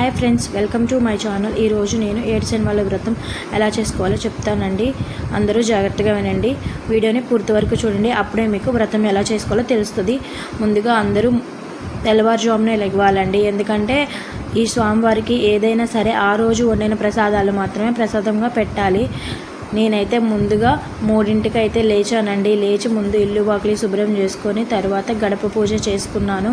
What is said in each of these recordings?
Hi friends welcome to my channel ఈరోజు నేను ఏడ్సెన్ వాళ్ళ వ్రతం ఎలా చేసుకోవాలో చెప్తానండి. అందరూ జాగ్రత్తగా వినండి. వీడియోని పూర్తి వరకు చూడండి. అప్పుడే మీకు వ్రతం ఎలా చేసుకోవాలో తెలుస్తుంది. ముందుగా అందరూ తెల్లవారుజామునే లెగవాలండి. ఎందుకంటే ఈ స్వామివారికి ఏదైనా సరే ఆ రోజు వండిన ప్రసాదాలు మాత్రమే ప్రసాదంగా పెట్టాలి. నేనైతే ముందుగా మూడింటికి అయితే లేచానండి. లేచి ముందు ఇల్లు వాకిలి శుభ్రం చేసుకొని తర్వాత గడప పూజ చేసుకున్నాను.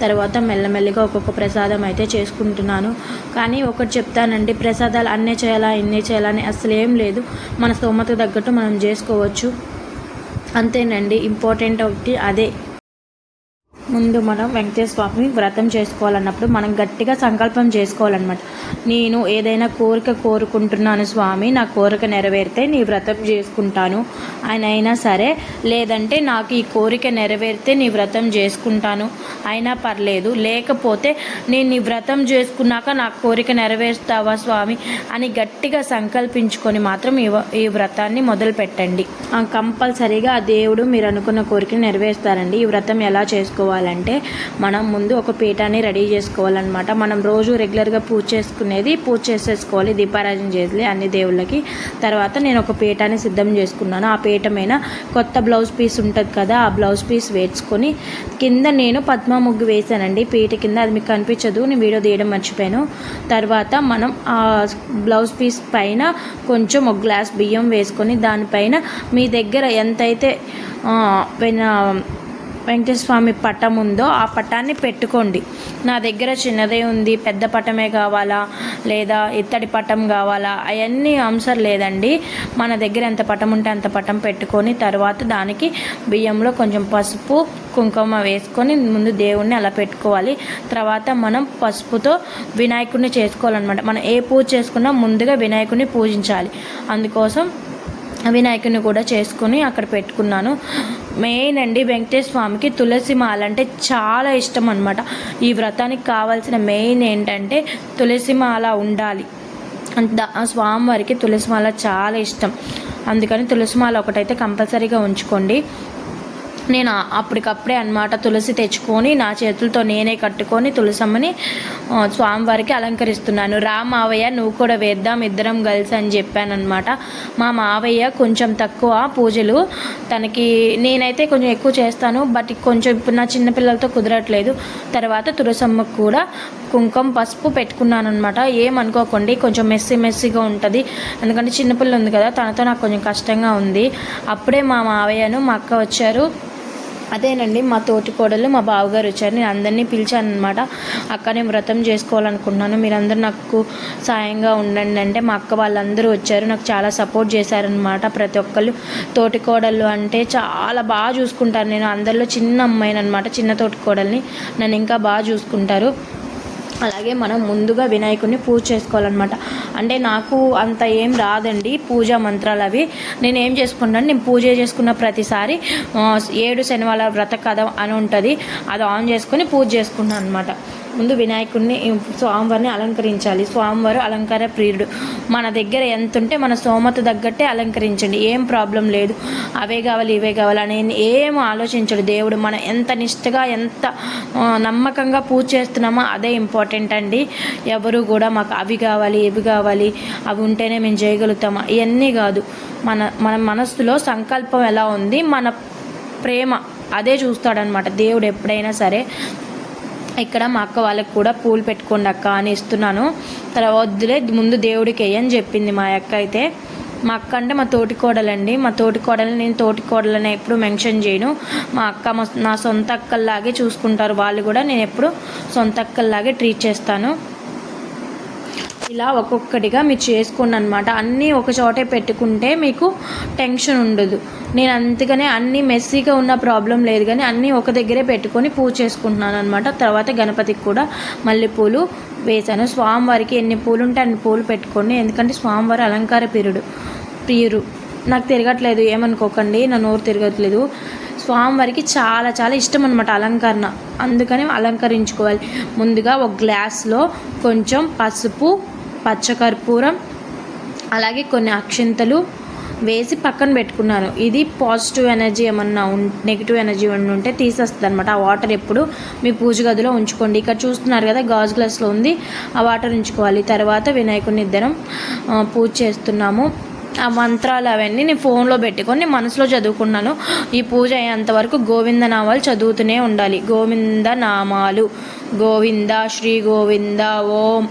తర్వాత మెల్లమెల్లిగా ఒక్కొక్క ప్రసాదం అయితే చేసుకుంటున్నాను. కానీ ఒకటి చెప్తానండి ప్రసాదాలు అన్నీ చేయాలా ఇన్ని చేయాలని అసలు ఏం లేదు. మన స్తోమత తగ్గట్టు మనం చేసుకోవచ్చు. అంతేనండి ఇంపార్టెంట్ ఒకటి అదే. ముందు మనం వెంకటేశ్వర స్వామి వ్రతం చేసుకోవాలన్నప్పుడు మనం గట్టిగా సంకల్పం చేసుకోవాలన్నమాట. నేను ఏదైనా కోరిక కోరుకుంటున్నాను స్వామి నా కోరిక నెరవేరితే నీ వ్రతం చేసుకుంటాను. ఆయన అయినా సరే లేదంటే నాకు ఈ కోరిక నెరవేరితే నీ వ్రతం చేసుకుంటాను. అయినా పర్లేదు లేకపోతే నేను నీ వ్రతం చేసుకున్నాక నా కోరిక నెరవేరుస్తావా స్వామి అని గట్టిగా సంకల్పించుకొని మాత్రం ఈ వ- ఈ వ్రతాన్ని మొదలు పెట్టండి. కంపల్సరీగా ఆ దేవుడు మీరు అనుకున్న కోరిక నెరవేరుస్తారండి. ఈ వ్రతం ఎలా చేసుకోవాలి? చేసుకోవాలంటే మనం ముందు ఒక పీఠాన్ని రెడీ చేసుకోవాలన్నమాట. మనం రోజు రెగ్యులర్గా పూజ చేసుకునేది పూజ చేసేసుకోవాలి దీపారాజన చేయాలి అన్ని దేవుళ్ళకి. తర్వాత నేను ఒక పీఠాన్ని సిద్ధం చేసుకున్నాను. ఆ పీఠమైన కొత్త బ్లౌజ్ పీస్ ఉంటుంది కదా ఆ బ్లౌజ్ పీస్ వేసుకొని కింద నేను పద్మ ముగ్గు వేశానండి. పీట కింద అది మీకు కనిపించదు నేను వీడియో తీయడం మర్చిపోయాను. తర్వాత మనం ఆ బ్లౌజ్ పీస్ పైన కొంచెం ఒక గ్లాస్ బియ్యం వేసుకొని దానిపైన మీ దగ్గర ఎంతైతే ఆ, పటం ఉందో ఆ పటాన్ని పెట్టుకోండి. నా దగ్గర చిన్నదే ఉంది పెద్ద పటమే కావాలా లేదా ఇత్తడి పటం కావాలా అవన్నీ అవసరం లేదండి. మన దగ్గర ఎంత పటం ఉంటే అంత పటం పెట్టుకొని తర్వాత దానికి బియ్యంలో కొంచెం పసుపు కుంకుమ వేసుకొని ముందు దేవుణ్ణి అలా పెట్టుకోవాలి. తర్వాత మనం పసుపుతో వినాయకుడిని చేసుకోవాలన్నమాట. మనం ఏ పూజ చేసుకున్నా ముందుగా వినాయకుడిని పూజించాలి. అందుకోసం వినాయకుడిని కూడా చేసుకుని అక్కడ పెట్టుకున్నాను. మెయిన్ అండి వెంకటేశ్వర స్వామికి తులసి మాల అంటే చాలా ఇష్టం అనమాట ఈ వ్రతానికి కావాల్సిన మెయిన్ ఏంటంటే తులసి మాల ఉండాలి. ఆ స్వామివారికి తులసి మాల చాలా ఇష్టం. అందుకని తులసి మాల ఒకటైతే కంపల్సరీగా ఉంచుకోండి. నేను అప్పటికప్పుడే అన్నమాట తులసి తెచ్చుకొని నా చేతులతో నేనే కట్టుకొని తులసమ్మని స్వామివారికి అలంకరిస్తున్నాను. రా మావయ్య నువ్వు కూడా వేద్దాం ఇద్దరం కలిసి అని చెప్పాను అనమాట మా మావయ్య కొంచెం తక్కువ పూజలు. తనకి నేనైతే కొంచెం ఎక్కువ చేస్తాను బట్ కొంచెం ఇప్పుడు నా చిన్నపిల్లలతో కుదరట్లేదు. తర్వాత తులసమ్మకు కూడా కుంకుమ పసుపు పెట్టుకున్నాను అనమాట ఏమనుకోకండి కొంచెం మెస్సీ మెస్సీగా ఉంటుంది. ఎందుకంటే చిన్నపిల్ల ఉంది కదా తనతో నాకు కొంచెం కష్టంగా ఉంది. అప్పుడే మా మావయ్యను మా అక్క వచ్చారు. అదేనండి మా తోటి కోడలు మా బావగారు వచ్చారు. నేను అందరినీ పిలిచాను అనమాట అక్క నేను వ్రతం చేసుకోవాలనుకుంటున్నాను. మీరందరూ నాకు సాయంగా ఉండండి అంటే మా అక్క వాళ్ళందరూ వచ్చారు. నాకు చాలా సపోర్ట్ చేశారనమాట ప్రతి ఒక్కళ్ళు తోటి కోడళ్ళు అంటే చాలా బాగా చూసుకుంటారు. నేను అందరిలో చిన్న అమ్మాయిని అనమాట చిన్న తోటి కోడల్ని నన్ను ఇంకా బాగా చూసుకుంటారు. అలాగే మనం ముందుగా వినాయకుడిని పూజ చేసుకోవాలన్నమాట. అంటే నాకు అంత ఏం రాదండి పూజా మంత్రాలు అవి. నేను ఏం చేసుకుంటాను నేను పూజ చేసుకున్న ప్రతిసారి ఏడు శనివారాల వ్రత కథ అని ఉంటుంది. అది ఆన్ చేసుకొని పూజ చేసుకున్నాను అనమాట ముందు వినాయకుడిని స్వామివారిని అలంకరించాలి. స్వామివారు అలంకార ప్రియుడు. మన దగ్గర ఎంత ఉంటే మన సోమత తగ్గట్టే అలంకరించండి. ఏం ప్రాబ్లం లేదు. అవే కావాలి ఇవే కావాలి అని ఏం ఆలోచించడు దేవుడు. మనం ఎంత నిష్టగా ఎంత నమ్మకంగా పూజ చేస్తున్నామో అదే ఇంపార్టెంట్ అండి. ఎవరు కూడా మాకు అవి కావాలి ఇవి కావాలి అవి ఉంటేనే మేము చేయగలుగుతామా? ఇవన్నీ కాదు. మన మన మనస్సులో సంకల్పం ఎలా ఉంది? మన ప్రేమ అదే చూస్తాడనమాట. దేవుడు ఎప్పుడైనా సరే ఇక్కడ మా అక్క వాళ్ళకి కూడా పూలు పెట్టుకోండి అక్క అని ఇస్తున్నాను. తర్వాత వద్దులే ముందు దేవుడికి వేయని చెప్పింది మా అక్క అయితే. మా అక్క అంటే మా తోటి కోడలండి మా తోటికోడలు నేను తోటి కోడలని ఎప్పుడు మెన్షన్ చేయను. మా అక్క మా నా సొంత అక్కల్లాగే చూసుకుంటారు. వాళ్ళు కూడా నేను ఎప్పుడు సొంత అక్కల్లాగే ట్రీట్ చేస్తాను. ఇలా ఒక్కొక్కటిగా మీరు చేసుకోండి అనమాట అన్నీ ఒక చోటే పెట్టుకుంటే మీకు టెన్షన్ ఉండదు. నేను అందుకనే అన్నీ మెస్సీగా ఉన్న ప్రాబ్లం లేదు కానీ అన్నీ ఒక దగ్గరే పెట్టుకొని పూజ చేసుకుంటున్నాను అనమాట తర్వాత గణపతికి కూడా మల్లెపూలు వేశాను. స్వామివారికి ఎన్ని పూలు ఉంటే అన్ని పూలు పెట్టుకోండి ఎందుకంటే స్వామివారి అలంకార ప్రియుడు ప్రియురు నాకు తిరగట్లేదు ఏమనుకోకండి నా నోరు తిరగట్లేదు. స్వామివారికి చాలా చాలా ఇష్టం అనమాట అలంకరణ. అందుకని అలంకరించుకోవాలి. ముందుగా ఒక గ్లాస్లో కొంచెం పసుపు పచ్చకర్పూరం అలాగే కొన్ని అక్షింతలు వేసి పక్కన పెట్టుకున్నాను. ఇది పాజిటివ్ ఎనర్జీ ఏమన్నా ఉం నెగిటివ్ ఎనర్జీ ఏమన్నా ఉంటే తీసేస్తుంది అనమాట ఆ వాటర్ ఎప్పుడు మీ పూజ గదిలో ఉంచుకోండి. ఇక్కడ చూస్తున్నారు కదా గాజు గ్లాస్లో ఉంది. ఆ వాటర్ ఉంచుకోవాలి. తర్వాత వినాయకుడిని ఇద్దరం పూజ చేస్తున్నాము. ఆ మంత్రాలు అవన్నీ నేను ఫోన్లో పెట్టుకొని నేను మనసులో చదువుకున్నాను. ఈ పూజ అయ్యేంత వరకు గోవింద నామాలు చదువుతూనే ఉండాలి. గోవింద నామాలు. గోవింద శ్రీ గోవింద ఓం.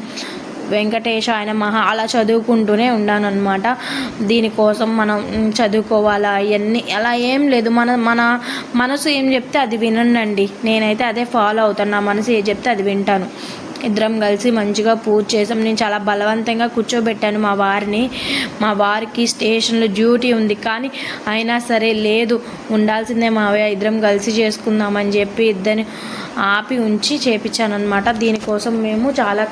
వెంకటేశాయన మహా అలా చదువుకుంటూనే ఉన్నాను దీనికోసం మనం చదువుకోవాలా? ఇవన్నీ అలా ఏం లేదు. మన మన మనసు ఏం చెప్తే అది వినండి నేనైతే అదే ఫాలో అవుతాను. నా మనసు ఏం చెప్తే అది వింటాను. ఇద్దరం కలిసి మంచిగా పూజ చేసాం. నేను చాలా బలవంతంగా కూర్చోబెట్టాను మా వారిని. మా వారికి స్టేషన్లో డ్యూటీ ఉంది. కానీ అయినా సరే లేదు. ఉండాల్సిందే మావయ్య. ఇద్దరం కలిసి చేసుకుందామని చెప్పి ఇద్దరిని ఆపి ఉంచి చేపించాను అనమాట దీనికోసం మేము చాలా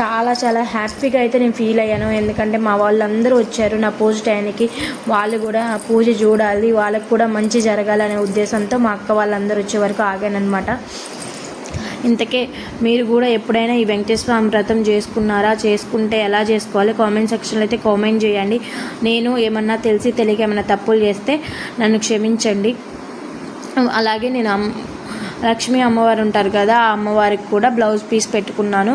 చాలా చాలా హ్యాపీగా అయితే నేను ఫీల్ అయ్యాను. ఎందుకంటే మా వాళ్ళందరూ వచ్చారు నా పూజ టైంకి. వాళ్ళు కూడా ఆ పూజ చూడాలి. వాళ్ళకు కూడా మంచి జరగాలనే ఉద్దేశంతో మా అక్క వాళ్ళందరూ వచ్చే వరకు ఆగానన్నమాట. ఇంతకే మీరు కూడా ఎప్పుడైనా ఈ వెంకటేశ్వర వ్రతం చేసుకున్నారా? చేసుకుంటే ఎలా చేసుకోవాలి? కామెంట్ సెక్షన్లో అయితే కామెంట్ చేయండి. నేను ఏమన్నా తెలిసి తెలియక ఏమైనా తప్పులు చేస్తే నన్ను క్షమించండి. అలాగే నేను అమ్ లక్ష్మీ అమ్మవారు ఉంటారు కదా ఆ అమ్మవారికి కూడా బ్లౌజ్ పీస్ పెట్టుకున్నాను.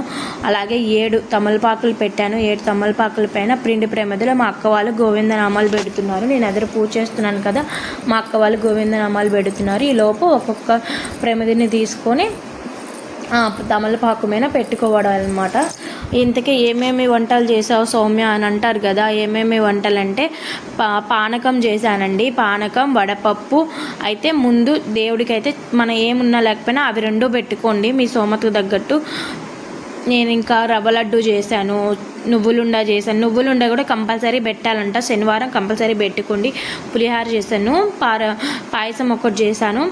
అలాగే ఏడు తమలపాకులు పెట్టాను. ఏడు తమలపాకుల పైన ప్రిండి ప్రేమదిలో. మా అక్క వాళ్ళు గోవిందనామాలు పెడుతున్నారు. నేను ఎదురు పూజ చేస్తున్నాను కదా మా అక్క వాళ్ళు గోవిందనామాలు పెడుతున్నారు. ఈ లోపు ఒక్కొక్క ప్రేమదిని తీసుకొని తమలపాకు మీద పెట్టుకోవడం అనమాట ఇంతకీ ఏమేమి వంటలు చేసావు సౌమ్య అని అంటారు కదా ఏమేమి వంటలు అంటే పా పానకం చేశానండి. పానకం వడపప్పు అయితే ముందు దేవుడికి అయితే మన ఏమున్నా లేకపోయినా అవి రెండు పెట్టుకోండి మీ సోమతకు తగ్గట్టు. నేను ఇంకా రవ్వ లడ్డు చేశాను నువ్వులుండ చేశాను. నువ్వులుండ కూడా కంపల్సరీ పెట్టాలంట శనివారం కంపల్సరీ పెట్టుకోండి. పులిహార చేశాను పార పాయసం ఒకటి చేశాను.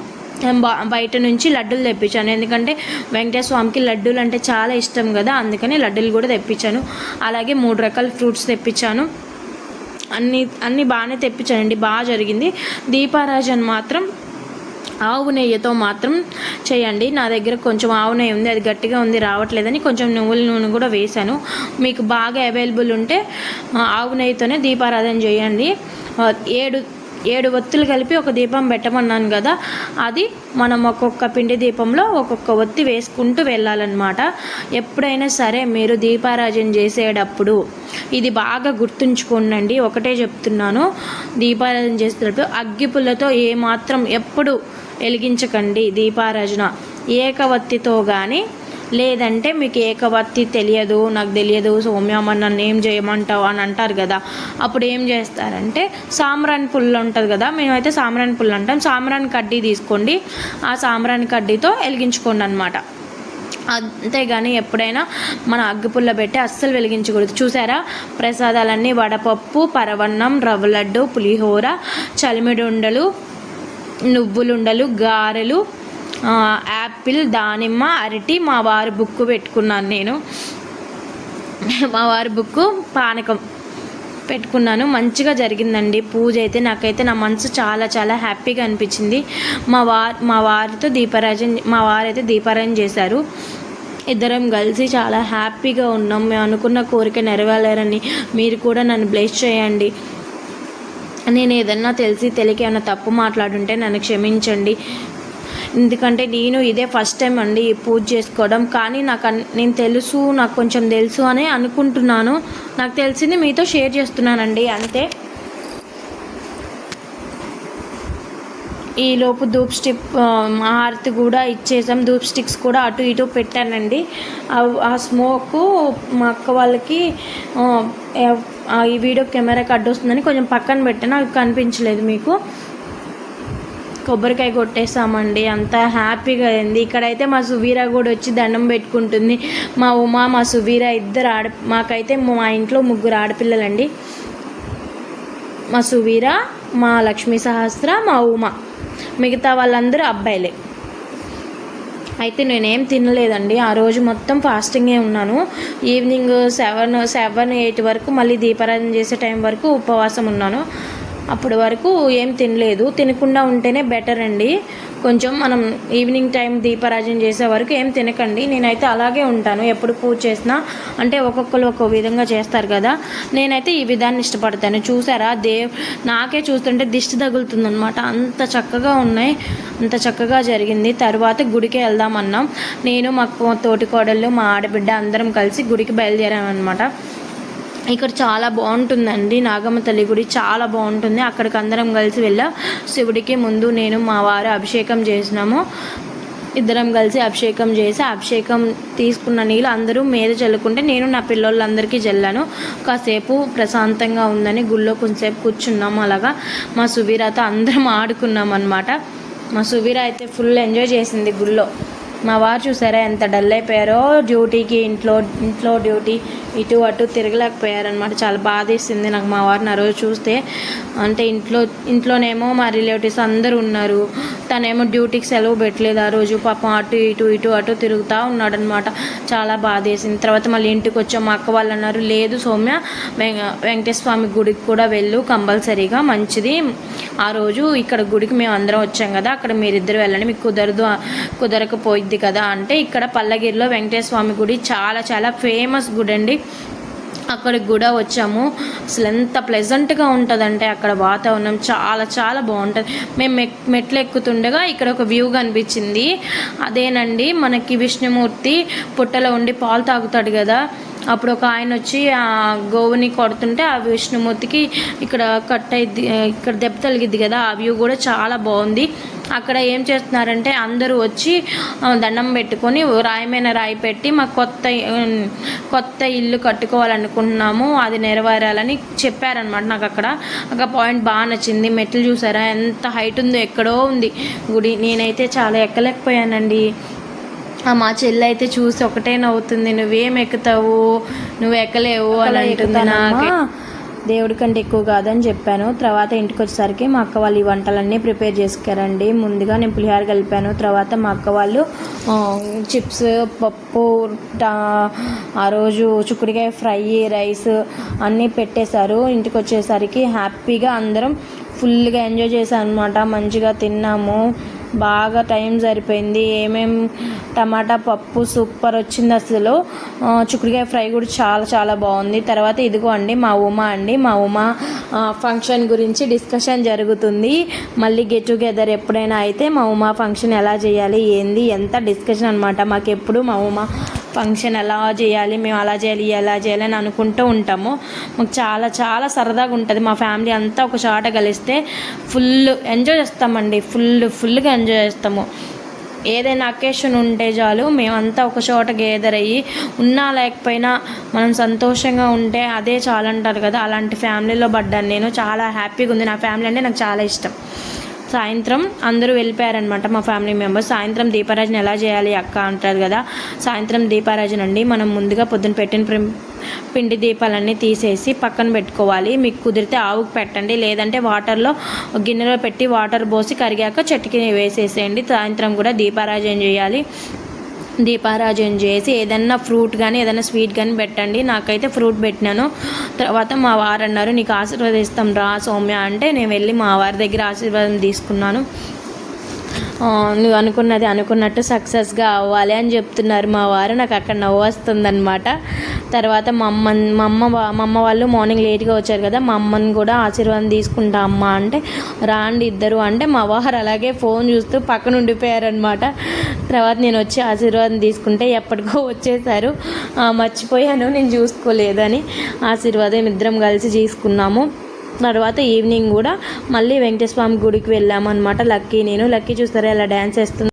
బయట నుంచి లడ్డూలు తెప్పించాను. ఎందుకంటే వెంకటేశ్వర స్వామికి లడ్డూలు అంటే చాలా ఇష్టం కదా అందుకని లడ్డూలు కూడా తెప్పించాను. అలాగే మూడు రకాల ఫ్రూట్స్ తెప్పించాను. అన్ని అన్నీ బాగానే తెప్పించానండి బాగా జరిగింది. దీపారాజన్ మాత్రం ఆవు నెయ్యితో మాత్రం చేయండి. నా దగ్గర కొంచెం ఆవు నెయ్యి ఉంది అది గట్టిగా ఉంది రావట్లేదని కొంచెం నువ్వుల నూనె కూడా వేశాను. మీకు బాగా అవైలబుల్ ఉంటే ఆవు నెయ్యితోనే దీపారాధన చేయండి. ఏడు ఏడు ఒత్తులు కలిపి ఒక దీపం పెట్టమన్నాను కదా అది మనం ఒక్కొక్క పిండి దీపంలో ఒక్కొక్క ఒత్తి వేసుకుంటూ వెళ్ళాలన్నమాట. ఎప్పుడైనా సరే మీరు దీపారాజన చేసేటప్పుడు ఇది బాగా గుర్తుంచుకోండి ఒకటే చెప్తున్నాను దీపారాజన చేసేటప్పుడు అగ్గిపుల్లతో ఏమాత్రం ఎప్పుడు వెలిగించకండి దీపారాజన. ఏకవత్తితో కానీ లేదంటే మీకు ఏకవర్తి తెలియదు నాకు తెలియదు సౌమ్యమ్మ నన్ను ఏం చేయమంటావు అని అంటారు కదా. అప్పుడు ఏం చేస్తారంటే సాంబ్రాన్ పుల్ల ఉంటుంది కదా మేమైతే సాంబ్రాన్ పుల్ల అంటాం. సాంబ్రాన్ కడ్డీ తీసుకోండి. ఆ సాంబ్రాన్ కడ్డీతో వెలిగించుకోండి అనమాట అంతేగాని ఎప్పుడైనా మన అగ్గిపుల్ల పెట్టి అస్సలు వెలిగించకూడదు. చూసారా? ప్రసాదాలన్నీ వడపప్పు పరవన్నం రవ్వ లడ్డు పులిహోర చలిమిడి ఉండలు నువ్వులుండలు గారెలు యాపిల్ దానిమ్మ అరటి మా వారి బుక్ పెట్టుకున్నాను నేను. మా వారి బుక్ పానకం పెట్టుకున్నాను. మంచిగా జరిగిందండి. పూజ అయితే నాకైతే నా మనసు చాలా చాలా హ్యాపీగా అనిపించింది. మా వారు మా వారితో దీపారాజన్ మా వారైతే దీపారాజన చేశారు. ఇద్దరం కలిసి చాలా హ్యాపీగా ఉన్నాం. మేము అనుకున్న కోరిక నెరవేరాలని మీరు కూడా నన్ను బ్లెస్ చేయండి. నేను ఏదన్నా తెలిసి తెలియక ఏమైనా తప్పు మాట్లాడుంటే నన్ను క్షమించండి. ఎందుకంటే నేను ఇదే ఫస్ట్ టైం అండి పూజ చేసుకోవడం. కానీ నాకు అన్- నేను తెలుసు నాకు కొంచెం తెలుసు అని అనుకుంటున్నాను. నాకు తెలిసింది మీతో షేర్ చేస్తున్నానండి అంతే. ఈలోపు ధూప్ స్టిక్ హారతి కూడా ఇచ్చేసాం. ధూప్ స్టిక్స్ కూడా అటు ఇటు పెట్టానండి. ఆ- స్మోక్ మా అక్క వాళ్ళకి ఆ, ఈ వీడియో కెమెరాకి అడ్డు వస్తుందని కొంచెం పక్కన పెట్టాను. అవి కనిపించలేదు మీకు. కొబ్బరికాయ కొట్టేసామండి. అంత హ్యాపీగా అయింది. ఇక్కడైతే మా సువీర కూడా వచ్చి దండం పెట్టుకుంటుంది. మా ఉమా మా సువీర ఇద్దరు ఆడ మాకైతే మా ఇంట్లో ముగ్గురు ఆడపిల్లలండి. మా సువీర మా లక్ష్మీ సహస్ర మా ఉమ. మిగతా వాళ్ళందరూ అబ్బాయిలే. అయితే నేనేం తినలేదండి. ఆ రోజు మొత్తం ఫాస్టింగే ఉన్నాను. ఈవినింగ్ సెవెన్ సెవెన్ ఎయిట్ వరకు మళ్ళీ దీపారాధన చేసే టైం వరకు ఉపవాసం ఉన్నాను. అప్పటి వరకు ఏం తినలేదు. తినకుండా ఉంటేనే బెటర్ అండి. కొంచెం మనం ఈవినింగ్ టైం దీపారాజన చేసే వరకు ఏం తినకండి. నేనైతే అలాగే ఉంటాను. ఎప్పుడు పూజ చేసినా అంటే ఒక్కొక్కరు ఒక్కో విధంగా చేస్తారు కదా. నేనైతే ఈ విధాన్ని ఇష్టపడతాను. చూసారా? దేవ్ నాకే చూస్తుంటే దిష్టి తగులుతుందనమాట అంత చక్కగా ఉన్నాయి. అంత చక్కగా జరిగింది. తర్వాత గుడికి వెళ్దామన్నాం. నేను మా తోటి కోడళ్ళు మా ఆడబిడ్డ అందరం కలిసి గుడికి బయలుదేరామన్నమాట. ఇక్కడ చాలా బాగుంటుందండి. నాగమ్మ తల్లి గుడి చాలా బాగుంటుంది. అక్కడికి అందరం కలిసి వెళ్ళా. శివుడికి ముందు నేను మా వారు అభిషేకం చేసినాము. ఇద్దరం కలిసి అభిషేకం చేసి అభిషేకం తీసుకున్న నీళ్ళు అందరూ మీద చల్లుకుంటే నేను నా పిల్లోళ్ళందరికీ చల్లాను. కాసేపు ప్రశాంతంగా ఉందని గుళ్ళో కొంచెంసేపు కూర్చున్నాము అలాగా. మా సువీరాతో అందరం ఆడుకున్నాం అనమాట మా సువీర అయితే ఫుల్ ఎంజాయ్ చేసింది గుళ్ళో. మా వారు చూసారా ఎంత డల్ అయిపోయారో డ్యూటీకి ఇంట్లో ఇంట్లో డ్యూటీ ఇటు అటు తిరగలేకపోయారనమాట చాలా బాధేసింది నాకు మా వారిని ఆ రోజు చూస్తే. అంటే ఇంట్లో ఇంట్లోనేమో మా రిలేటివ్స్ అందరూ ఉన్నారు. తనేమో డ్యూటీకి సెలవు పెట్టలేదు ఆ రోజు. పాపం అటు ఇటు ఇటు అటు తిరుగుతూ ఉన్నాడనమాట చాలా బాధేసింది. తర్వాత మళ్ళీ ఇంటికి వచ్చాం మా అక్క వాళ్ళు అన్నారు లేదు సౌమ్య వెంక వెంకటేశ్వర స్వామి గుడికి కూడా వెళ్ళు. కంపల్సరీగా మంచిది. ఆ రోజు ఇక్కడ గుడికి మేము అందరం వచ్చాం కదా. అక్కడ మీరిద్దరు వెళ్ళండి. మీకు కుదరదు కుదరకపోయిద్ది కదా అంటే ఇక్కడ పల్లగిరిలో వెంకటేశ్వర స్వామి గుడి చాలా చాలా ఫేమస్ గుడి అండి అక్కడికి కూడా వచ్చాము. అసలు ఎంత ప్లెజెంట్గా ఉంటుందంటే అక్కడ వాతావరణం చాలా చాలా బాగుంటుంది. మేము మెట్ మెట్లు ఎక్కుతుండగా ఇక్కడ ఒక వ్యూ కనిపించింది. అదేనండి మనకి విష్ణుమూర్తి పుట్టలో ఉండి పాలు తాగుతాడు కదా. అప్పుడు ఒక ఆయన వచ్చి ఆ గోవుని కొడుతుంటే ఆ విష్ణుమూర్తికి ఇక్కడ కట్ అయింది ఇక్కడ దెబ్బ తలిగిద్ది కదా. ఆ వ్యూ కూడా చాలా బాగుంది. అక్కడ ఏం చేస్తున్నారంటే అందరూ వచ్చి దండం పెట్టుకొని రాయమైన రాయి పెట్టి మాకు కొత్త కొత్త ఇల్లు కట్టుకోవాలనుకుంటున్నాము అది నెరవేరాలని చెప్పారనమాట నాకు అక్కడ. ఒక పాయింట్ బాగా నచ్చింది. మెట్లు చూసారా? ఎంత హైట్ ఉందో ఎక్కడో ఉంది గుడి. నేనైతే చాలా ఎక్కలేకపోయానండి. మా చెల్లి అయితే చూసి ఒకటే నవ్వుతుంది. నువ్వేం ఎక్కుతావు? నువ్వు ఎక్కలేవు అని అంటుంది నాకు. దేవుడి కంటే ఎక్కువ కాదని చెప్పాను. తర్వాత ఇంటికి వచ్చేసరికి మా అక్క వాళ్ళు ఈ వంటలన్నీ ప్రిపేర్ చేసుకారండి ముందుగా నేను పులిహార కలిపాను. తర్వాత మా అక్క వాళ్ళు చిప్స్ పప్పు టా- ఆ రోజు చుక్కుడికాయ ఫ్రై రైస్ అన్నీ పెట్టేశారు. ఇంటికి వచ్చేసరికి హ్యాపీగా అందరం ఫుల్గా ఎంజాయ్ చేశాను అనమాట మంచిగా తిన్నాము. బాగా టైం సరిపోయింది. ఏమేం టమాటా పప్పు సూపర్ వచ్చింది అసలు. చిక్కుడుకాయ ఫ్రై కూడా చాలా చాలా బాగుంది. తర్వాత ఇదిగో అండి మా ఉమా అండి. మా ఉమా ఫంక్షన్ గురించి డిస్కషన్ జరుగుతుంది. మళ్ళీ గెట్ టుగెదర్ ఎప్పుడైనా అయితే మా ఉమా ఫంక్షన్ ఎలా చేయాలి ఏంది ఎంత డిస్కషన్ అనమాట మాకు ఎప్పుడు మా ఉమా ఫంక్షన్ ఎలా చేయాలి మేము అలా చేయాలి ఎలా చేయాలి అని అనుకుంటూ ఉంటాము. మాకు చాలా చాలా సరదాగా ఉంటుంది. మా ఫ్యామిలీ అంతా ఒక చోట కలిస్తే ఫుల్ ఎంజాయ్ చేస్తామండి. ఫుల్ ఫుల్గా ఎంజాయ్ చేస్తాము. ఏదైనా అకేషన్ ఉంటే చాలు మేమంతా ఒక చోట గేదర్ అయ్యి ఉన్నా లేకపోయినా మనం సంతోషంగా ఉంటే అదే చాలంటారు కదా. అలాంటి ఫ్యామిలీలో పడ్డాను నేను. చాలా హ్యాపీగా ఉంది. నా ఫ్యామిలీ అంటే నాకు చాలా ఇష్టం. సాయంత్రం అందరూ వెళ్ళిపోయారనమాట మా ఫ్యామిలీ మెంబర్స్. సాయంత్రం దీపారాజన ఎలా చేయాలి అక్క అంటారు కదా సాయంత్రం దీపారాజన అండి మనం ముందుగా పొద్దున పెట్టిన పిండి దీపాలన్నీ తీసేసి పక్కన పెట్టుకోవాలి. మీకు కుదిరితే ఆవుకు పెట్టండి లేదంటే వాటర్లో గిన్నెలో పెట్టి వాటర్ పోసి కరిగాక చెట్టుకి వేసేసేయండి. సాయంత్రం కూడా దీపారాజన చేయాలి. దీపారాజన చేసి ఏదన్నా ఫ్రూట్ కానీ ఏదైనా స్వీట్ కానీ పెట్టండి. నాకైతే ఫ్రూట్ పెట్టినాను. తర్వాత మా వారు అన్నారు నీకు ఆశీర్వదిస్తాం రా సౌమ్య అంటే నేను వెళ్ళి మా వారి దగ్గర ఆశీర్వాదం తీసుకున్నాను. నువ్వు అనుకున్నది అనుకున్నట్టు సక్సెస్గా అవ్వాలి అని చెప్తున్నారు మా వారు. నాకు అక్కడ నవ్వు వస్తుందన్నమాట. తర్వాత మా అమ్మ మా అమ్మ మా అమ్మ వాళ్ళు మార్నింగ్ లేట్గా వచ్చారు కదా మా అమ్మని కూడా ఆశీర్వాదం తీసుకుంటా అమ్మ అంటే రాండి ఇద్దరు అంటే మా వారు అలాగే ఫోన్ చూస్తూ పక్కన ఉండిపోయారనమాట తర్వాత నేను వచ్చి ఆశీర్వాదం తీసుకుంటే ఎప్పటికో వచ్చేసారు. మర్చిపోయాను నేను చూసుకోలేదని ఆశీర్వాదం ఇద్దరం కలిసి తీసుకున్నాము తర్వాత ఈవినింగ్ కూడా మళ్ళీ వెంకటేశ్వర స్వామి గుడికి వెళ్ళాము అనమాట లక్కీ నేను లక్కీ చూస్తారా ఇలా డ్యాన్స్ వేస్తుంది